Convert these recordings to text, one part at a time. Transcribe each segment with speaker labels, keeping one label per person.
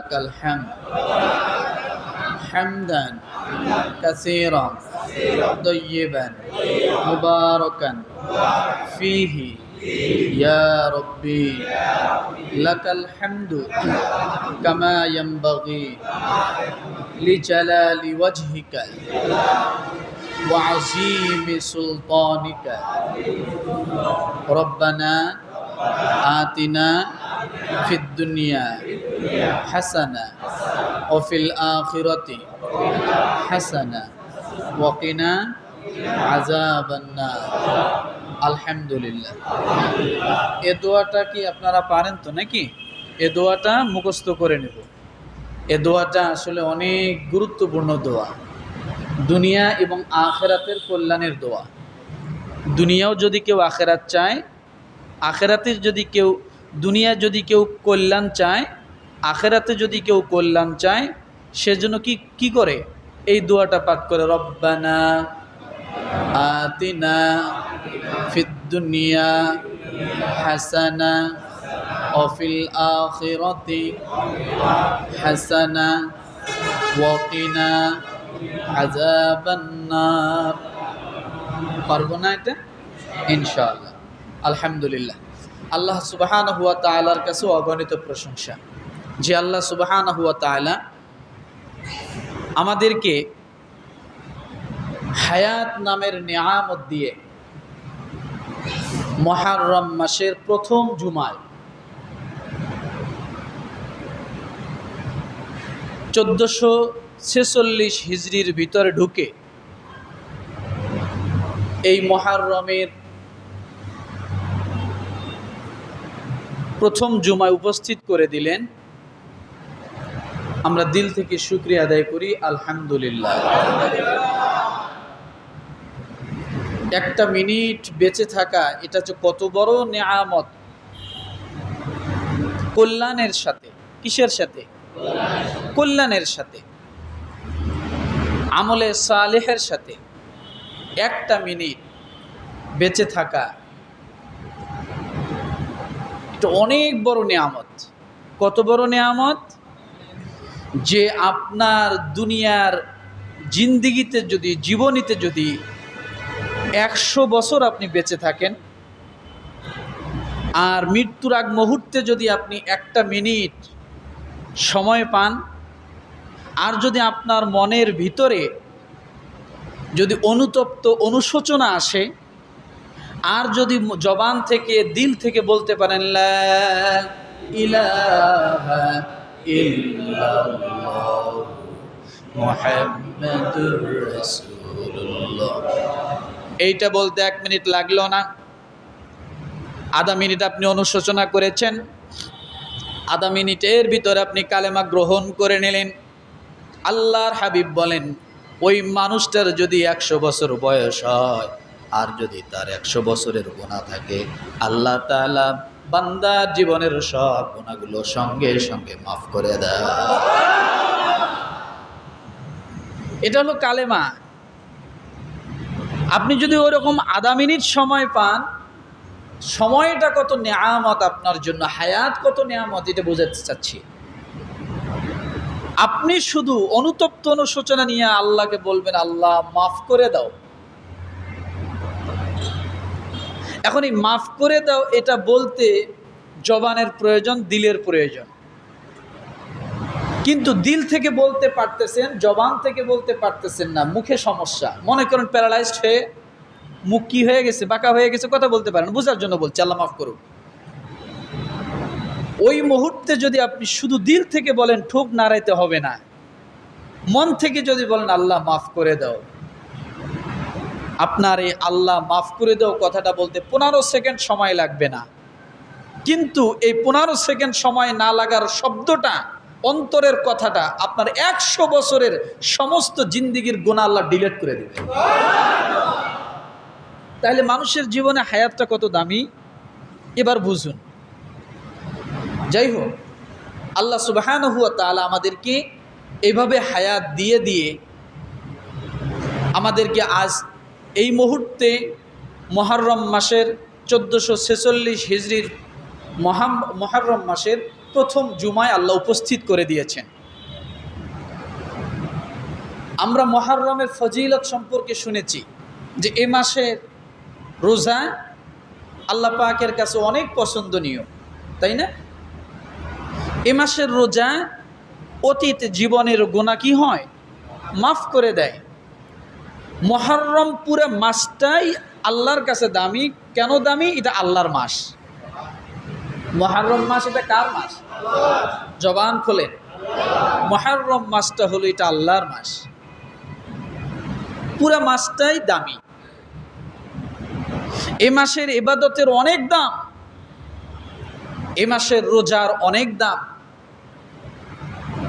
Speaker 1: لك الحمد. حمدا كثيرا طيبا مباركا. فيه يا ربي لك الحمد كما ينبغي لجلال وجهك وعظيم سلطانك. ربنا آتنا في الدنيا হাসানা অফিল আখিরতি হাসানা ওয়াকিনা আজাবান্না আলহামদুলিল্লাহ। এ দোয়াটা কি আপনারা পারেন তো নাকি? এ দোয়াটা মুখস্থ করে নেব। এ দোয়াটা আসলে অনেক গুরুত্বপূর্ণ দোয়া। দুনিয়া এবং আখেরাতের কল্যাণের দোয়া। দুনিয়াও যদি কেউ আখেরাত চায়, আখেরাতের যদি কেউ, দুনিয়া যদি কেউ কল্যাণ চায় আখেরাতে যদি কেউ কল্যাণ চায়, সেজন্য কি কি করে? এই দোয়াটা পাক করে, রব্বানা আতিনা ফিদ দুনিয়া হাসানা অফিল আখিরাতি হাসানা ওয়াকিনা আযাবান নার পারব না এটা? ইনশাআল্লাহ। আলহামদুলিল্লাহ। আল্লাহ সুবাহান হুয়া তালার কাছে অগণিত প্রশংসা। যে আল্লাহ সুবাহান হুয়া তালা আমাদেরকে হায়াত নামের নিয়ামত দিয়ে মহারম মাসের প্রথম জুমায় চোদ্দোশো ছেচল্লিশ হিজড়ির ভিতরে ঢুকে এই মহারমের প্রথম জুমায় উপস্থিত করে দিলেন। আমরা দিল থেকে শুক্রিয়া আদায় করি, আলহামদুলিল্লাহ। একটা মিনিট বেঁচে থাকা, এটা হচ্ছে কত বড় নেয়ামত। কল্যাণের সাথে, কিসের সাথে? কল্যাণের সাথে। আমলে সালেহের সাথে। একটা মিনিট বেঁচে থাকা। এটা অনেক বড় নেয়ামত। কত বড় নেয়ামত? যে আপনার দুনিয়ার জিন্দিগিতে যদি, জীবনীতে যদি একশো বছর আপনি বেঁচে থাকেন, আর মৃত্যুর আগ মুহূর্তে যদি আপনি একটা মিনিট সময় পান, আর যদি আপনার মনের ভিতরে যদি অনুতপ্ত অনুশোচনা আসে, আর যদি জবান থেকে, দিল থেকে বলতে পারেন ইলাহা এইটা বলতে এক মিনিট লাগল না। আধা মিনিট আপনি অনুশোচনা করেছেন। আধা মিনিটের ভিতরে আপনি কালেমা গ্রহণ করে নিলেন। আল্লাহর হাবিব বলেন, ওই মানুষটার যদি একশো বছর বয়স হয়, আর যদি তার একশো বছরের গোনা থাকে, আল্লাহ তালা বান্দার জীবনের সব গোনাগুলো সঙ্গে সঙ্গে মাফ করে দেয় এটা হলো কালেমা। আপনি যদি ওরকম আধা মিনিট সময় পান, সময়টা কত নেয়ামত আপনার জন্য, হায়াত কত নেয়ামত, এটা বোঝাতে চাচ্ছি। আপনি শুধু অনুতপ্ত অনুশোচনা নিয়ে আল্লাহকে বলবেন, আল্লাহ, মাফ করে দাও। এখন এই মাফ করে দাও, এটা বলতে জবানের প্রয়োজন, দিলের প্রয়োজন। কিন্তু দিল থেকে বলতে পারতেছেন, জবান থেকে বলতে পারতেছেন না, মুখে সমস্যা। মনে করেন প্যারালাইজড হয়ে মুখ কি হয়ে গেছে, বাঁকা হয়ে গেছে, কথা বলতে পারেন, বোঝার জন্য বলছি, আল্লাহ মাফ করুন ওই মুহূর্তে যদি আপনি শুধু দিল থেকে বলেন ঠোক নাড়াইতে হবে না। মন থেকে যদি বলেন, আল্লাহ মাফ করে দাও। আপনার এই আল্লাহ মাফ করে দাও, কথাটা বলতে পনেরো সেকেন্ড সময় লাগবে না। কিন্তু এই পনেরো সেকেন্ড সময় না লাগার শব্দটা, অন্তরের কথাটা আপনার একশো বছরের সমস্ত জিন্দিগির গুণা আল্লাহ ডিলেট করে দেবে। তাহলে মানুষের জীবনে হায়াতটা কত দামি? এবার বুঝুন। যাই হোক, আল্লাহ সুবাহান হুয়া তালা আমাদেরকে এইভাবে হায়াত দিয়ে দিয়ে আমাদেরকে আজ এই মুহূর্তে মহরম মাসের চোদ্দোশো ছেচল্লিশ হিজড়ির মহাম, মহরম মাসের প্রথম জুমায় আল্লাহ উপস্থিত করে দিয়েছেন। আমরা মহারমের ফজিলত সম্পর্কে শুনেছি যে এ মাসের রোজা আল্লাহ পাকের কাছে অনেক পছন্দনীয়, তাই না? এ মাসের রোজা অতীত জীবনের গোনা কি হয়? মাফ করে দেয়। মহরম পুরো মাসটাই আল্লাহর কাছে দামি। কেন দামি? এটা আল্লাহর মাস। মহরম মাস এটা কার মাস? জবান খোলেন। মহরম মাসটা হলো এটা আল্লাহর মাস। পুরা মাসটাই দামি। এ মাসের এবাদতের অনেক দাম। এ মাসের রোজার অনেক দাম।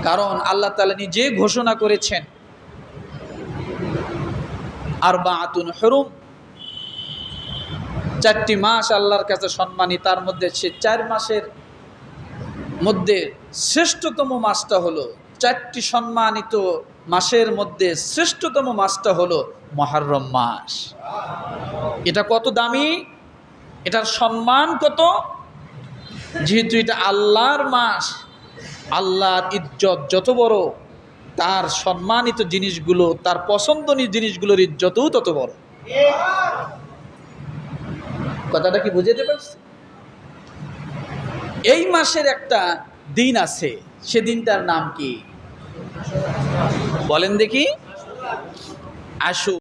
Speaker 1: কারণ আল্লাহ তালা নিজে ঘোষণা করেছেন আর বা আতুন হরুম। চারটি মাস আল্লাহর কাছে সম্মানী, তার মধ্যে সে চার মাসের মধ্যে শ্রেষ্ঠতম মাসটা হলো, চারটি সম্মানিত মাসের মধ্যে শ্রেষ্ঠতম মাসটা হলো মহারম মাস। এটা কত দামি? এটার সম্মান কত? যেহেতু এটা আল্লাহর মাস, আল্লাহর ইজ্জত যত বড় তার সম্মানিত জিনিসগুলো, তার পছন্দনীয় জিনিসগুলোর ইজ্জতও তত বড়। কথাটা কি বুঝাতে পারছি? এই মাসের একটা দিন আছে সেদিনটার নাম কি? বলেন দেখি। আশু